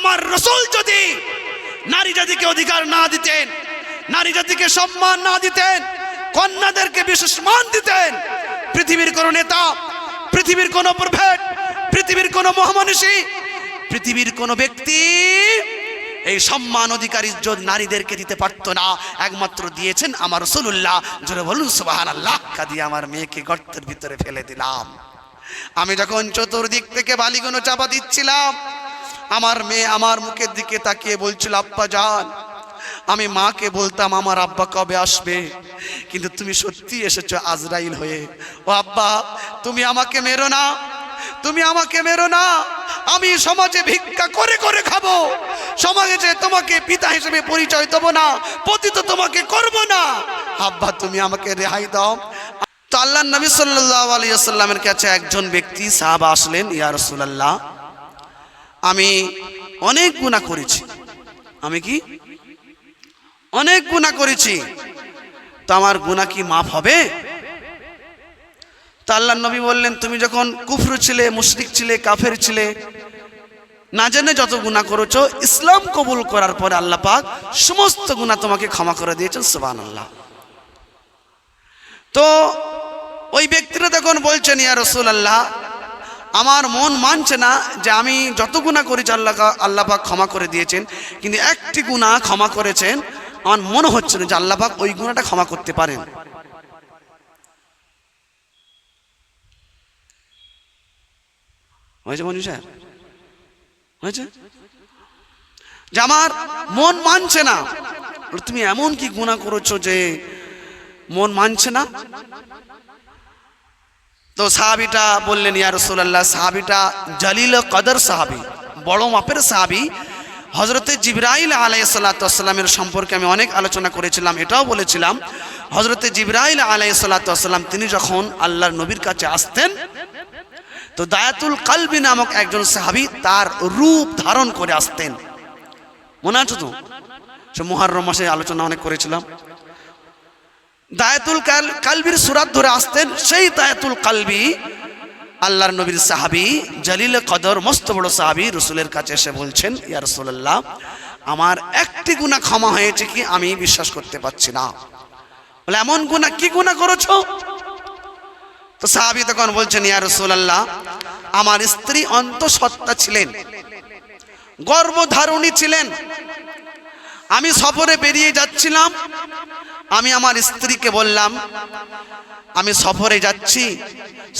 আমার রসুল যদি নারী জাতিকে অধিকার না দিতেন, নারী জাতিকে সম্মান না দিতেন, কন্যাদেরকে বিশেষ মান দিতেন, পৃথিবীর কোন নেতা, পৃথিবীর কোন প্রভেদ পৃথিবীর কোন মহামানুষী, পৃথিবীর কোন ব্যক্তি এই সম্মান অধিকার ইজ্জত নারীদেরকে দিতে পারতো না। একমাত্র দিয়েছেন আমার রসুল্লাহ জোরে বলুন সুবাহান আল্লাহ দিয়ে আমার মেয়েকে গর্তের ভিতরে ফেলে দিলাম। আমি যখন চতুর্দিক থেকে বালিগুনো চাপা দিচ্ছিলাম আমার মেয়ে আমার মুখের দিকে তাকিয়ে বলছিল, আব্বা যান আমি মাকে বলতাম আমার আব্বা কবে আসবে? কিন্তু তুমি সত্যি এসেছ আজরাইল হয়ে। ও আব্বা, তুমি আমাকে মেরো না, তুমি আমাকে মেরো না। আমি সমাজে ভিক্ষা করে করে খাব। সমাজে যে তোমাকে পিতা হিসেবে পরিচয় দেবো না, পতিত তোমাকে করব না। আব্বা, তুমি আমাকে রেহাই দাও। তো আল্লাহ নবী সাল্লাহ আলিয়াল্লামের কাছে একজন ব্যক্তি সাহাবা আসলেন, ইয়া রসুলাল্লাহ আমি অনেক গুণা করেছি। আমি কি? অনেক গুণা করেছি। তো আমার গুণা কি মাফ হবে? তো আল্লাহ নবী বললেন, তুমি যখন কুফরু ছিলে, মুশরিক ছিলে, কাফের ছিলে, না জেনে যত গুণা করেছ, ইসলাম কবুল করার পরে আল্লাহ পাক সমস্ত গুণা তোমাকে ক্ষমা করে দিয়েছেন সুবান আল্লাহ তো ওই ব্যক্তিরা তখন বলছেন, ইয়া রসুল আল্লাহ আমার মন মানছে না যে আমি যত গুণা করেছি আল্লাহ আল্লাহ পাক ক্ষমা করে দিয়েছেন, কিন্তু একটি গুণা ক্ষমা করেছেন, আমার মনে হচ্ছে না যে আল্লাহ পাক ওই গুণাটা ক্ষমা করতে পারেন। হয়েছে মনু স্যার হয়েছে? যে আমার মন মানছে না। তুমি এমন কি গুণা করেছ যে মন মানছে না? তো সাহাবিটা বললেন, ইয়া রসুল্লাহ সাহাবিটা জালিল কদর সাহাবি, বড় মাপের সাহাবি। হজরতে জিব্রাইল আলাইসাল্লাতামের সম্পর্কে আমি অনেক আলোচনা করেছিলাম, এটাও বলেছিলাম। হজরতে জিব্রাইল আলাইসাল্লাতাম তিনি যখন আল্লাহর নবীর কাছে আসতেন, তো দায়াতুল কালবি নামক একজন সাহাবি তার রূপ ধারণ করে আসতেন। মনে আছে তো? সে মহারম মাসে আলোচনা অনেক করেছিলাম। দায়াতুল কাল, কালবির সুরাত ধরে আসতেন, সেই দায়াতুল কালবি আল্লাহর নবীর সাহাবি, জালিল কদর, মস্ত বড় সাহাবি, রসুলের কাছে এসে বলছেন, ইয়া রসুল্লাহ আমার একটি গুণা ক্ষমা হয়েছে কি আমি বিশ্বাস করতে পারছি না। বলে, এমন গুণা কি গুণা করেছ? তো সাহাবি তখন বলছেন, ইয়া রসুল্লাহ আমার স্ত্রী অন্তঃসত্ত্বা ছিলেন, গর্ভধারণী ছিলেন। আমি সফরে বেরিয়ে যাচ্ছিলাম আমি আমার স্ত্রীকে বললাম, আমি সফরে যাচ্ছি,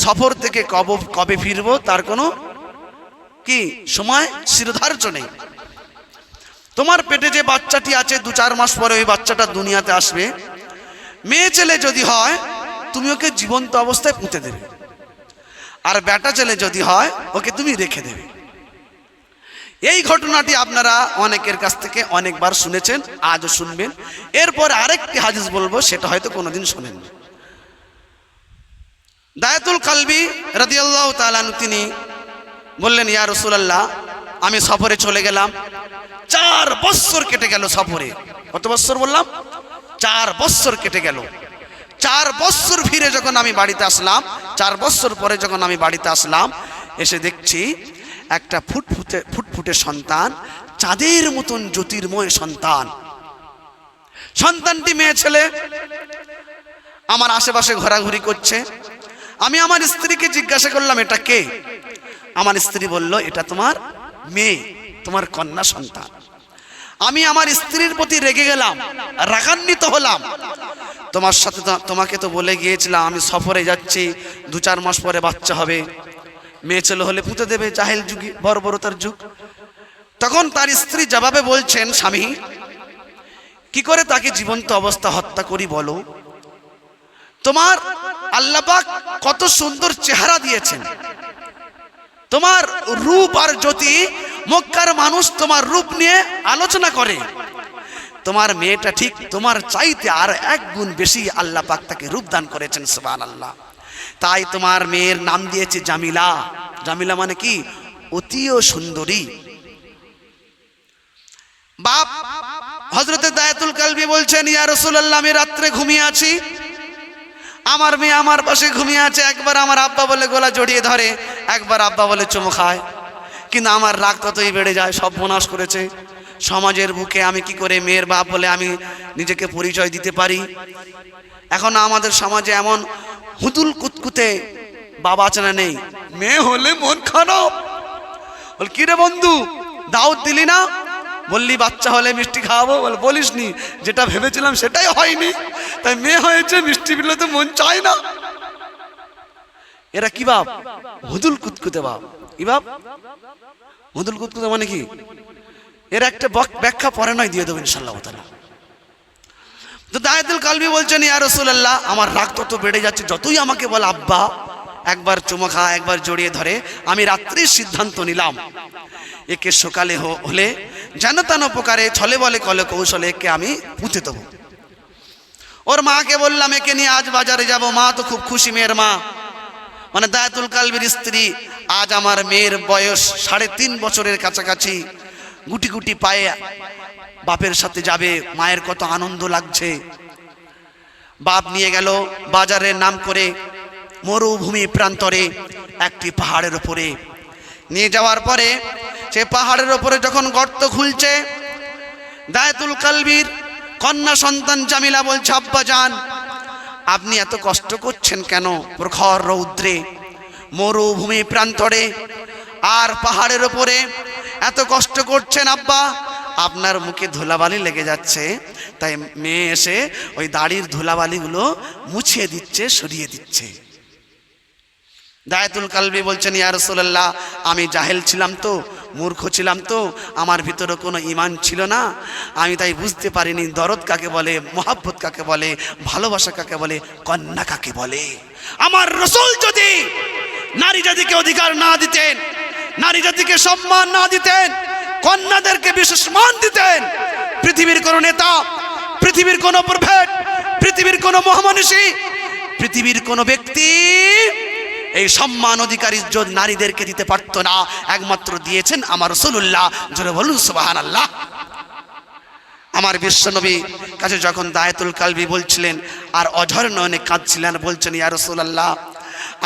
সফর থেকে কবে কবে ফিরবো, তার কোনো কি সময় শিরোধার্য নেই। তোমার পেটে যে বাচ্চাটি আছে, দু চার মাস পরে ওই বাচ্চাটা দুনিয়াতে আসবে। মেয়ে ছেলে যদি হয়, তুমি ওকে জীবন্ত অবস্থায় পুঁতে দেবে। আর বেটা ছেলে যদি হয়, ওকে তুমি রেখে দেবে। এই ঘটনাটি আপনারা অনেকের কাছ থেকে অনেকবার শুনেছেন, আজও শুনবেন। এরপর আরেকটি হাদিস বলব, সেটা হয়তো কোনোদিন শোনেন দায়াতুল কালবি রাদিয়াল্লাহ তালানু তিনি বললেন, ইয়া রসুলাল্লাহ, আমি সফরে চলে গেলাম। চার বৎসর কেটে গেল সফরে। কত বৎসর বললাম? চার বৎসর কেটে গেল। চার বৎসর ফিরে যখন আমি বাড়িতে আসলাম, চার বৎসর পরে যখন আমি বাড়িতে আসলাম, এসে দেখছি একটা ফুটফুটে ফুটফুটে সন্তান, চাঁদের মতন জ্যোতির্ময় সন্তান। সন্তানটি মেয়ে ছেলে, আমার আশেপাশে ঘোরাঘুরি করছে। আমি আমার স্ত্রীকে জিজ্ঞাসা করলাম, এটা কে? আমার স্ত্রী বলল, এটা তোমার মেয়ে, তোমার কন্যা সন্তান। আমি আমার স্ত্রীর প্রতি রেগে গেলাম, রাগান্বিত হলাম। তোমার সাথে তোমাকে তো বলে গিয়েছিলাম, আমি সফরে যাচ্ছি দু চার মাস পরে বাচ্চা হবে। মেয়ে ছেলে হলে পুঁতে দেবে জাহেল যুগে, বর্বরতার যুগ। তখন তার স্ত্রী জবাবে বলছেন, স্বামী, কি করে তাকে জীবন্ত অবস্থা হত্যা করি বলো? তোমার আল্লাপাক কত সুন্দর চেহারা দিয়েছেন। তোমার রূপ আর জ্যোতি, মক্কার মানুষ তোমার রূপ নিয়ে আলোচনা করে। তোমার মেয়েটা ঠিক তোমার চাইতে আর এক গুণ বেশি আল্লাহ পাক তাকে রূপদান করেছেন সুবান আল্লাহ তাই তোমার মেয়ের নাম দিয়েছে জামিলা। জামিলা মানে কি? অতিও সুন্দরী। বাপ হজরতে দায়াতুল কালবি বলছেন, ইয়া রসুল্লাহ আমি রাত্রে ঘুমিয়ে আছি। আমার মেয়ে আমার পাশে ঘুমিয়ে আছে। একবার আমার আব্বা বলে গলা জড়িয়ে ধরে, একবার আব্বা বলে চুমু খায়। কিন্তু আমার রাগ ততই বেড়ে যায় সব বনাশ করেছে। সমাজের বুকে আমি কি করে মেয়ের বাপ বলে আমি নিজেকে পরিচয় দিতে পারি? এখন আমাদের সমাজে এমন হুতুল কুতকুতে বাবা চেনা নেই। মেয়ে হলে মন খারাপ। বল, কি রে বন্ধু? দাওয়াত দিলি না? বললি, বাচ্চা হলে মিষ্টি খাওয়াবো। বল বলিস নি যেটা ভেবেছিলাম সেটাই হয়নি। তাই মেয়ে হয়েছে, মিষ্টি বিলে তো মন চায় না। এরা কি বাপ? হুদুল কুতকুতে বাপ। কি বাপ? হুদুল কুতকুতে মানে কি? এর একটা ব্যাখ্যা পরে নয়, দিয়ে দেবো ইনশাল্লাহ তো দায়তুল কালবি বলছেন, ইয়া রসুল্লাহ আমার রাগ তত বেড়ে যাচ্ছে, যতই আমাকে বলে, আব্বা, একবার চুমো খা, একবার জড়িয়ে ধরে, আমি রাত্রির সিদ্ধান্ত নিলাম। একে সকালে হলে যেন তেন প্রকারে ছলে বলে কলে কৌশলে একে আমি পুঁতে দেবো। ওর মাকে বললাম, একে নিয়ে আজ বাজারে যাব, মা তো খুব খুশি মেয়ের মা। মানে দায়াতুল কালবির স্ত্রী, আজ আমার মেয়ের বয়স সাড়ে তিন বছরের কাছাকাছি। গুটি গুটি পায়ে বাপের সাথে যাবে, মায়ের কত আনন্দ লাগছে। বাপ নিয়ে গেল বাজারের নাম করে মরুভূমি প্রান্তরে একটি পাহাড়ের ওপরে নিয়ে যাওয়ার পরে সে পাহাড়ের ওপরে যখন গর্ত খুলছে, দায়াতুল কালবির কন্যা সন্তান জামিলা বলছে, আব্বা যান, আপনি এত কষ্ট করছেন কেন? প্রখর রৌদ্রে, মরুভূমি প্রান্তরে, আর পাহাড়ের ওপরে এত কষ্ট করছেন আব্বা। আপনার মুখে ধুলাবালি লেগে যাচ্ছে। তাই মেয়ে এসে ওই দাড়ির ধুলাবালিগুলো মুছিয়ে দিচ্ছে, সরিয়ে দিচ্ছে। দায়াতুল কালবি বলছেন, ইয়া রাসূলুল্লাহ, আমি জাহেল ছিলাম তো, মূর্খ ছিলাম তো, আমার ভিতরে কোনো ইমান ছিল না। আমি তাই বুঝতে পারিনি, দরদ কাকে বলে, মোহাব্বত কাকে বলে, ভালোবাসা কাকে বলে, কন্যা কাকে বলে। আমার রসুল যদি, নারী জাতিকে অধিকার না দিতেন নারী জাতিকে সম্মান না দিতেন, কন্যাদেরকে বিশেষ মান দিতেন। পৃথিবীর কোনো নেতা, পৃথিবীর কোনো প্রভেদ পৃথিবীর কোনো মহামানুষী পৃথিবীর কোনো ব্যক্তি এই সম্মান অধিকার, ইজ্জত নারীদেরকে দিতে পারতো না। একমাত্র দিয়েছেন আমার রসুল্লাহ জোরে বলুন সুবাহান আল্লাহ আমার বিশ্বনবী কাছে যখন দায়তুল কালবি বলছিলেন, আর অঝর নয়নে কাঁদছিলেন বলছেন, ইয়া রসুলাল্লাহ,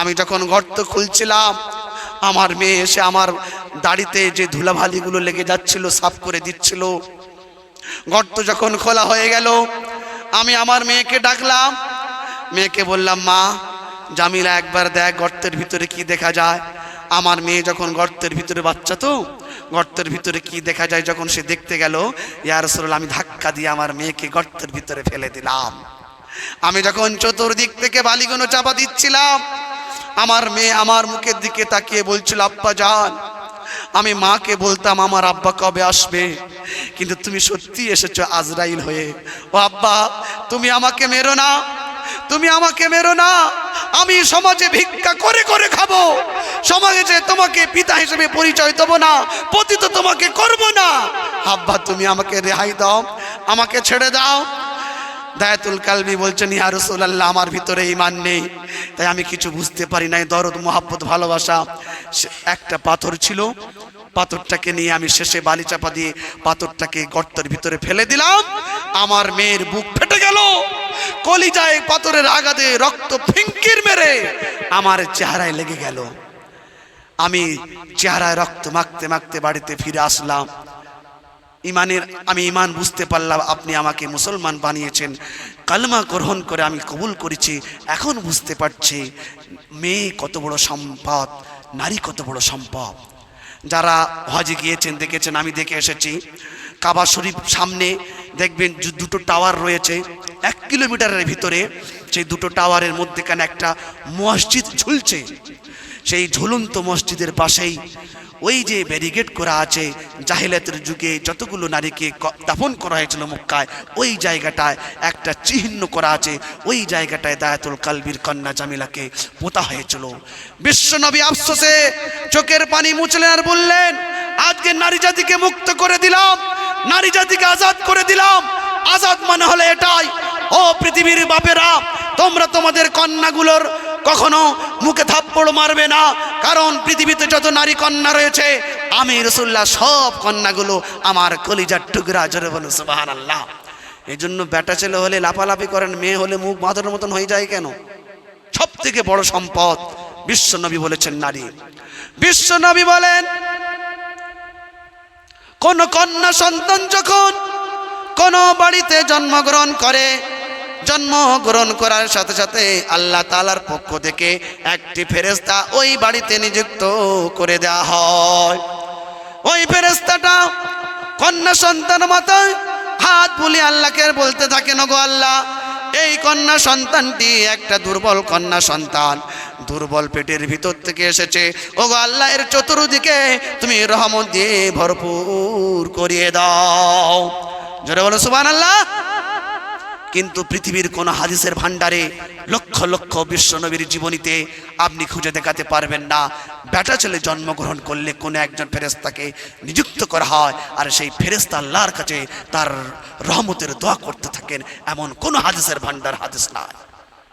আমি যখন গর্ত খুলছিলাম আমার মেয়ে এসে আমার দাড়িতে যে ধুলাভালিগুলো লেগে যাচ্ছিল, সাফ করে দিচ্ছিল। গর্ত যখন খোলা হয়ে গেল, আমি আমার মেয়েকে ডাকলাম। মেয়েকে বললাম, মা, জামিলা একবার দেখ গর্তের ভিতরে কি দেখা যায়। আমার মেয়ে যখন গর্তের ভিতরে, বাচ্চা তো, গর্তের ভিতরে কি দেখা যায় যখন সে দেখতে গেল ইয়ার আমি ধাক্কা দিয়ে আমার মেয়েকে গর্তের ভিতরে ফেলে দিলাম। আমি যখন চতুর্দিক থেকে বালিগুলো চাপা দিচ্ছিলাম আমার মেয়ে আমার মুখের দিকে তাকিয়ে বলছিল, আব্বা যান আমি মাকে বলতাম আমার আব্বা কবে আসবে? কিন্তু তুমি সত্যি এসেছ আজরাইল হয়ে। ও আব্বা, তুমি আমাকে মেরো না, তুমি আমাকে মেরো না। আমি সমাজে ভিক্ষা করে করে খাব। সমাজে তোমাকে পিতা হিসেবে পরিচয় দেবো না পতি তো তোমাকে করব না। আব্বা, তুমি আমাকে রেহাই দাও, আমাকে ছেড়ে দাও দায়াতুল কালবি বলছেন, ইয়া রাসূলুল্লাহ, আমার ভিতরে ইমান নেই। তাই আমি কিছু বুঝতে পারি নাই। দরদ, মোহাব্বত, ভালোবাসা একটা পাথর ছিল। পাথরটাকে নিয়ে আমি শেষে বালি চাপা দিয়ে পাথরটাকে গর্তের ভিতরে ফেলে দিলাম। আমার মেয়ের বুক ফেটে গেল। কলিজায় পাথরের আঘাতে রক্ত ফিঙ্কির মেরে আমার চেহারায় লেগে গেল। আমি চেহারায় রক্ত মাখতে মাখতে বাড়িতে ফিরে আসলাম। ইমানের, আমি ইমান বুঝতে পারলাম, আপনি আমাকে মুসলমান বানিয়েছেন। কালমা গ্রহণ করে আমি কবুল করেছি, এখন বুঝতে পারছি, মেয়ে কত বড় সম্পদ, নারী কত বড় সম্পদ। যারা হজে গিয়েছেন, দেখেছেন, আমি দেখে এসেছি কাবা শরীফ সামনে দেখবেন দুটো টাওয়ার রয়েছে। এক কিলোমিটারের ভিতরে সেই দুটো টাওয়ারের মধ্যেখানে একটা মসজিদ ঝুলছে। সেই ঝুলন্ত মসজিদের পাশেই ওই যে ব্যারিগেড করা আছে, জাহিলাতের যুগে যতগুলো নারীকে দাফন করা হয়েছিল মক্কায়, ওই জায়গাটায় একটা চিহ্ন করা আছে। ওই জায়গাটায় দায়াতুল কালবির কন্যা জামিলাকে পোতা হয়েছিল। বিশ্বনবী আফসোসে চোখের পানি মুছলেন আর বললেন, আজকে নারী জাতিকে মুক্ত করে দিলাম। নারী জাতিকে আজাদ করে দিলাম। আজাদ মানে হলে এটাই, ও পৃথিবীর বাপেরা, তোমরা তোমাদের কন্যাগুলোর কখনো মুখে থাপ্পড় মারবে না, কারণ পৃথিবীতে যত নারী কন্যা রয়েছে, আমি রসুল্লাহ সব কন্যাগুলো আমার কলিজার টুকরা, জোরে বলুন সুবাহান আল্লাহ এই জন্য বেটা ছেলে হলে লাফালাফি করেন, মেয়ে হলে মুখ বাঁধার মতন হয়ে যায় কেন? সব থেকে বড় সম্পদ বিশ্বনবী বলেছেন নারী। বিশ্বনবী বলেন কোন কন্যা সন্তান যখন কোন বাড়িতে জন্মগ্রহণ করে, জন্মগ্রহণ করার সাথে সাথে আল্লাহ তালার পক্ষ থেকে একটি ফেরেস্তা ওই বাড়িতে নিযুক্ত করে দেওয়া হয়। ওই ফেরেস্তাটা কন্যা সন্তান মাথায় হাত বুলি আল্লাহকে বলতে থাকেন গো আল্লাহ, এই কন্যা সন্তানটি একটা দুর্বল কন্যা সন্তান। দুর্বল পেটের ভিতর থেকে এসেছে। ও গো আল্লাহ এর চতুর্দিকে তুমি রহমত দিয়ে ভরপুর করিয়ে দাও। জোরে বলো সুবান আল্লাহ কিন্তু পৃথিবীর কোন হাদিসের ভান্ডারে লক্ষ লক্ষ বিশ্বনবীর জীবনীতে আপনি খুঁজে দেখাতে পারবেন না। বেটা ছেলে জন্মগ্রহণ করলে কোনো একজন ফেরেস্তাকে নিযুক্ত করা হয় আর সেই ফেরেস্তা আল্লাহর কাছে তার রহমতের দোয়া করতে থাকেন। এমন কোন হাদিসের ভান্ডার হাদিস নাই।